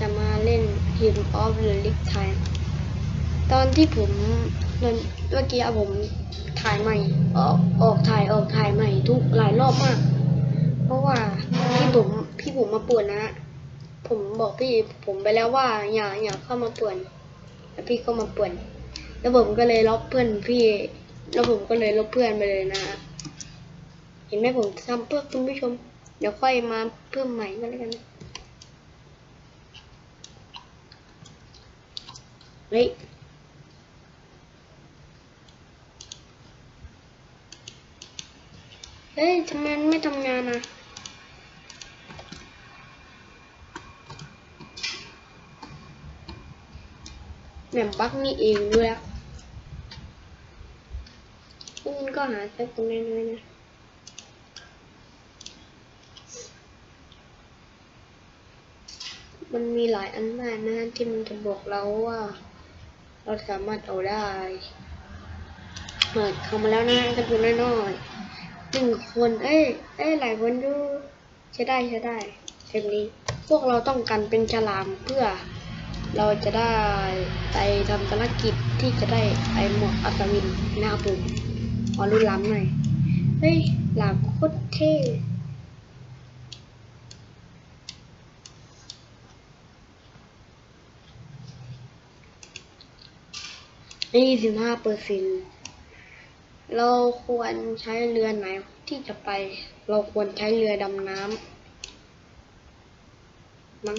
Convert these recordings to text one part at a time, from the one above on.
จะมาเล่น Him of the League Time ตอนที่ผมตอนเมื่อกี้ผมถ่ายใหม่ ออกออกถ่ายออกถ่ายใหม่ทุกหลายรอบมาก เพราะว่าพี่ผมพี่ผมมาป่วนนะ ผมบอกพี่ผมไปแล้วว่าอย่าอย่าเข้ามาป่วนแล้วพี่ก็มาป่วน แล้วผมก็เลยลบเพื่อนพี่ แล้วผมก็เลยลบเพื่อนไปเลยนะฮะเห็นไหมผมทำเพื่อคุณผู้ชม เดี๋ยวค่อยมาเพิ่มใหม่ก็แล้วกัน เฮ้ยเฮ้ยทำไมไม่ทำงานอะ แหม่มบักนี่เองด้วยอะคุณก็หาสักคนน้อยนะมันมีหลายอันมากนะที่มันจะบอกเราว่า เราสามารถเอาได้เปิดเข้ามาแล้วนะกระปุกน้อยๆหนึ่งคน เอ้ย เอ้ย หลายคนดูใช้ได้ใช้ได้เทปนี้ พวกเราต้องการเป็นฉลามเพื่อ เราจะได้ไปทำภารกิจที่จะได้ไอหมวกอัศวินนะครับผมขอรุ่นล้ำหน่อย เฮ้ย หลามโคตรเท่ ยี่สิบห้าเปอร์เซ็นเราควรใช้เรือไหนที่จะไป เราควรใช้เรือดำน้ำมั้ง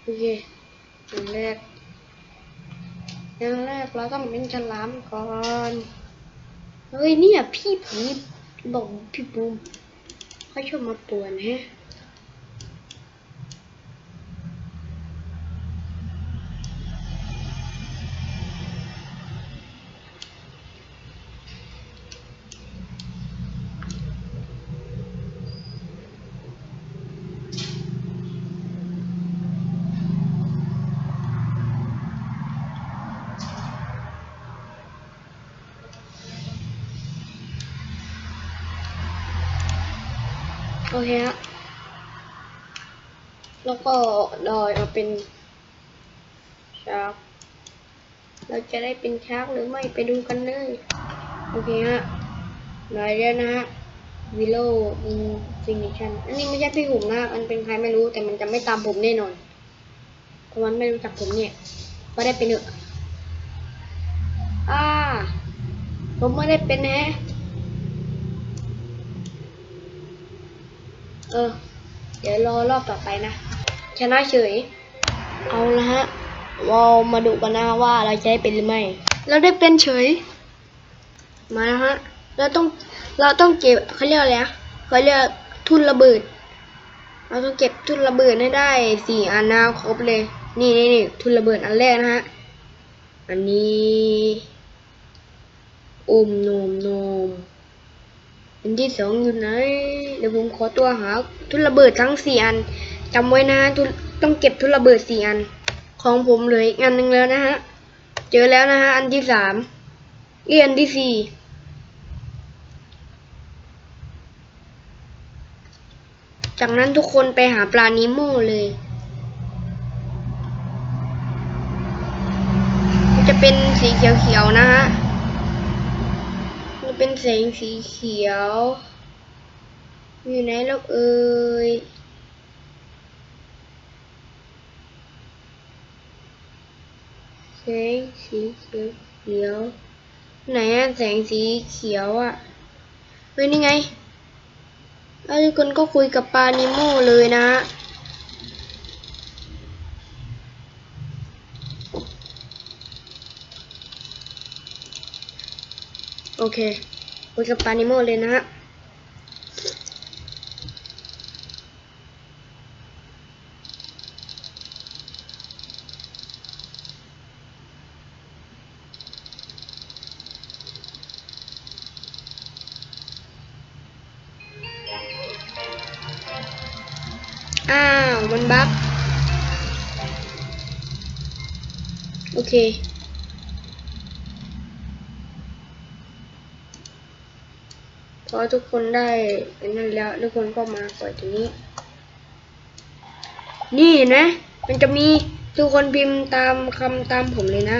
โอเคอย่างแรกอย่างแรกเราต้องเป็นฉลามก่อน เฮ้ยเนี่ยพี่ผีบอกพี่บูมเขาชอบมาป่วนแฮะ โอเคฮะ แล้วก็ดอยเอาเป็นชาร์กเราจะได้เป็นชาร์กหรือไม่ไปดูกันเลย โอเคฮะดอยเรียนะฮะวิโลอินฟินิชันอันนี้ไม่ใช่พี่ผมนะมันเป็นใครไม่รู้แต่มันจะไม่ตามผมแน่นอน เพราะมันไม่รู้จักผมเนี่ย ก็ได้เป็นเนอะอ่า ผมไม่ได้เป็นแฮะ ออ เดี๋ยวรอรอบต่อไปนะ ชนะเฉย เอาละฮะเรามาดูกันนะว่าเราจะได้เป็นหรือไม่ เราได้เป็นเฉย มาแล้วฮะ เราต้อง เราต้องเก็บเขาเรียกอะไรอะเขาเรียกทุนระเบิด เราต้องเก็บทุนระเบิดให้ได้สี่อันนะครบเลย นี่นี่นี่ทุนระเบิดอันแรกนะฮะ อันนี้ อุ้มนมนม อันที่สองอยู่ไหนเดี๋ยวผมขอตัวหาทุนระเบิดทั้งสี่อันจำไว้นะทุนต้องเก็บทุนระเบิดสี่อัน ของผมเหลืออีกอันหนึ่งแล้วนะฮะ เจอแล้วนะฮะอันที่สามอีอันที่สี่จากนั้นทุกคนไปหาปลานิโมเลย จะเป็นสีเขียวๆนะฮะ เป็นแสงสีเขียว อยู่ไหนล้วเอ่ยแสงสีเขียวเขียวไหนอะแสงสีเขียวอะเฮ้ยนี่ไงแล้วทุกคนก็คุยกับปลานิโมเลยนะ โอเคคุยกับปานิโมเลยนะฮะอ้าว มันบั๊กโอเค พอทุกคนได้นั่นแล้วทุกคนก็มาเปิดตรงนี้ นี่นะ มันจะมีทุกคนพิมพ์ตามคำตามผมเลยนะ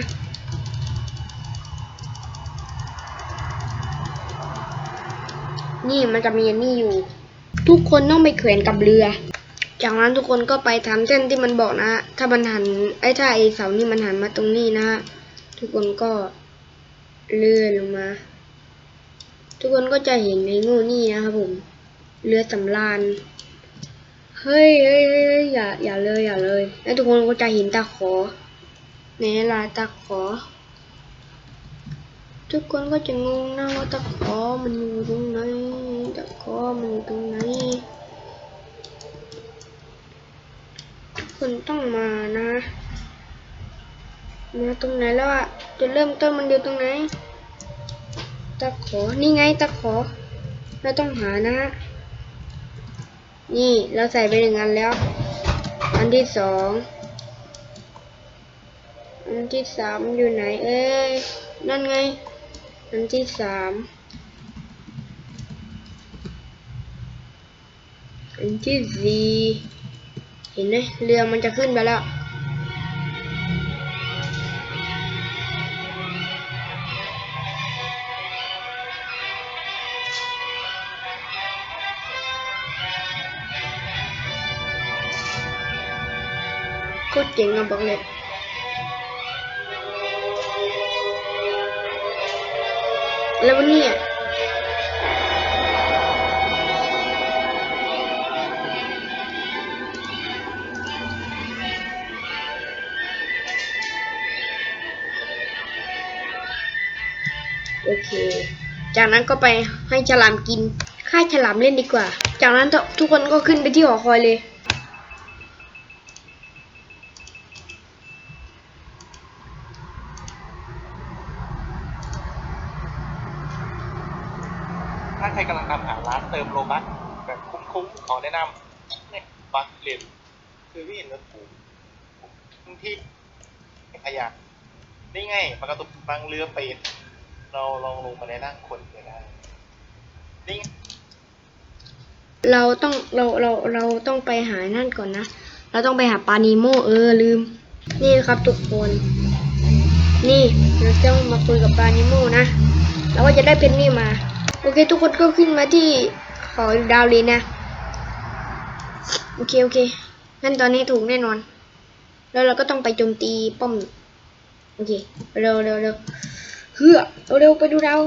นี่มันจะมีนนี่อยู่ ทุกคนต้องไปแขวนกับเรือ จากนั้นทุกคนก็ไปทำเส้นที่มันบอกนะ ถ้ามันหันไอ้ถ้าไอ้เสานี่มันหันมาตรงนี้นะ ทุกคนก็เลื่อนลงมา ทุกคนก็จะเห็นในงูนี่นะครับผม เรือสำราญ เฮ้ยเฮ้ยเฮ้ยอย่า อย่าเลย อย่าเลย แล้วทุกคนก็จะเห็นตาขอ ในลายตาขอ ทุกคนก็จะงงนะว่าตะขอมันอยู่ตรงไหนตะขอมันอยู่ตรงไหนทุกคนต้องมานะ มาตรงไหนแล้วอะจุดเริ่มต้นมันอยู่ตรงไหน ตะขอ นี่ไงตะขอ เราต้องหานะนี่เราใส่ไปหนึ่งอันแล้ว อันที่สอง อันที่สามอยู่ไหน เอ้ย นั่นไง อันที่สาม อันที่สี่ เห็นไหมเรือมันจะขึ้นไปแล้ว คตรเจ๋งอะบอกเลยแล้ววันนี้อะโอเค จากนั้นก็ไปให้ฉลามกิน ฆ่าฉลามเล่นดีกว่า จากนั้นทุกคนก็ขึ้นไปที่หอคอยเลย ถ้าใครกำลังตามหาร้านเติมโลบัคแบบคุ้มๆขอแนะนำเนี่ยบัคเลนคือพี่เห็นแล้วถูกทุกที่พยานนี่ไงปกติบางเรือเป็ดเราลองลงมาในร่งคนก็ได้นี่เราต้องเราเราเราต้องไปหานั่นก่อนนะ เราต้องไปหาปลานีโมเออลืม นี่ครับทุกคน นี่เราต้องมาคุยกับปลานีโมนะเราก็จะได้เพนนี่มา โอเค ทุกคนก็ขึ้นมาที่เขาดาวเลยนนะ โอเค โอเคงั้นตอนนี้ถูกแน่นอน แล้วเราก็ต้องไปโจมตีป้อม โอเค เร็วเร็วเร็วเฮือเร็วเร็วไปดูดาว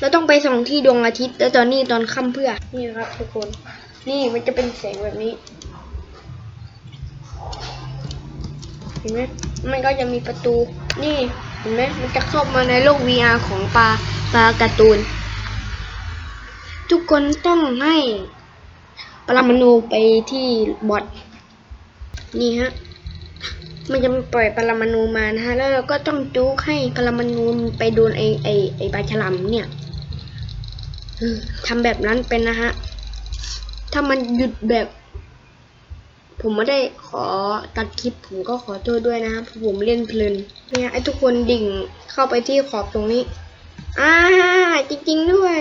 เราต้องไปส่องที่ดวงอาทิตย์ แล้วตอนนี้ตอนค่ำเพื่อ นี่ครับทุกคน นี่มันจะเป็นแสงแบบนี้ เห็นไหมมันก็จะมีประตู นี่ เห็นไหมมันจะเข้ามาในโลก VR ของปลาปลาการ์ตูน ทุกคนต้องให้ปรมาณูไปที่บอทนี่ฮะ มันจะปล่อยปรมาณูมานะฮะ แล้วเราก็ต้องจุกให้ปรมาณูไปโดนไอไอไอปลาฉลามเนี่ยทำแบบนั้นเป็นนะฮะ ถ้ามันหยุดแบบ ผมไม่ได้ขอตัดคลิปผมก็ขอโทษด้วยนะครับเพราะผมเล่นเพลินเนี่ยไอ้ทุกคนดิ่งเข้าไปที่ขอบตรงนี้ อ่าจริง ๆ ด้วย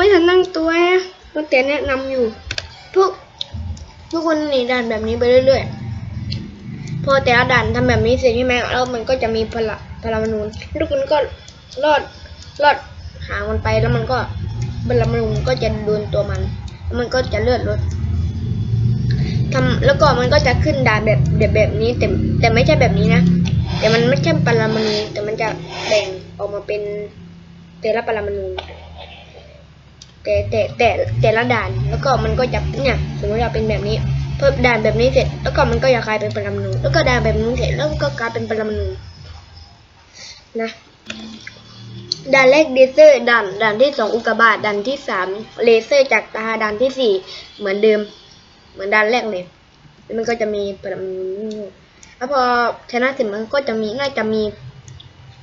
ไม่ทันนั่งตัวนะตั้งแต่แนะนำอยู่ ทุก ทุกคนหนีด่านแบบนี้ไปเรื่อยๆ พอแต่ละด่านทำแบบนี้เสร็จใช่ไหมแล้วมันก็จะมีพละพลามนูนทุกคนก็รอดรอดหางมันไปแล้วมันก็พลามนูนก็จะโดนตัวมันแล้วมันก็จะเลือดลดทำแล้วก็มันก็จะขึ้นด่านแบบแบบแบบนี้แต่แต่ไม่ใช่แบบนี้นะแต่มันไม่ใช่ปรมาณูแต่มันจะแบ่งออกมาเป็นแต่ละปรมาณู แต่แต่แต่แต่ละด่านแล้วก็มันก็จะเนี่ยสมมติเราเป็นแบบนี้ เพิ่มด่านแบบนี้เสร็จ แล้วก็มันก็จะกลายเป็นปรมาณูแล้วก็ด่านแบบนู้นเสร็จแล้วก็กลายเป็นปรมาณูนะด่านแรกเลเซอร์ด่านด่านที่สองอุกกาบาตด่านที่สามเลเซอร์จากตาด่านที่สี่เหมือนเดิม เหมือนด่านแรกเลยแล้วมันก็จะมีปรมาณูแล้วพอชนะเสร็จมันก็จะมีน่าจะมี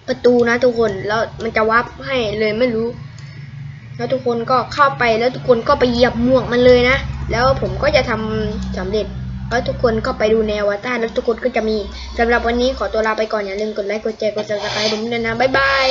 ประตูนะทุกคนแล้วมันจะวับให้เลยไม่รู้ แล้วทุกคนก็เข้าไปแล้วทุกคนก็ไปเหยียบหมวกมันเลยนะ แล้วผมก็จะทำสำเร็จ แล้วทุกคนก็ไปดูแนววาต้าแล้วทุกคนก็จะมีสำหรับวันนี้ขอตัวลาไปก่อนอย่าลืมกดไลค์กดแชร์กดซับสไครต์ผมด้วยนะบ๊ายบาย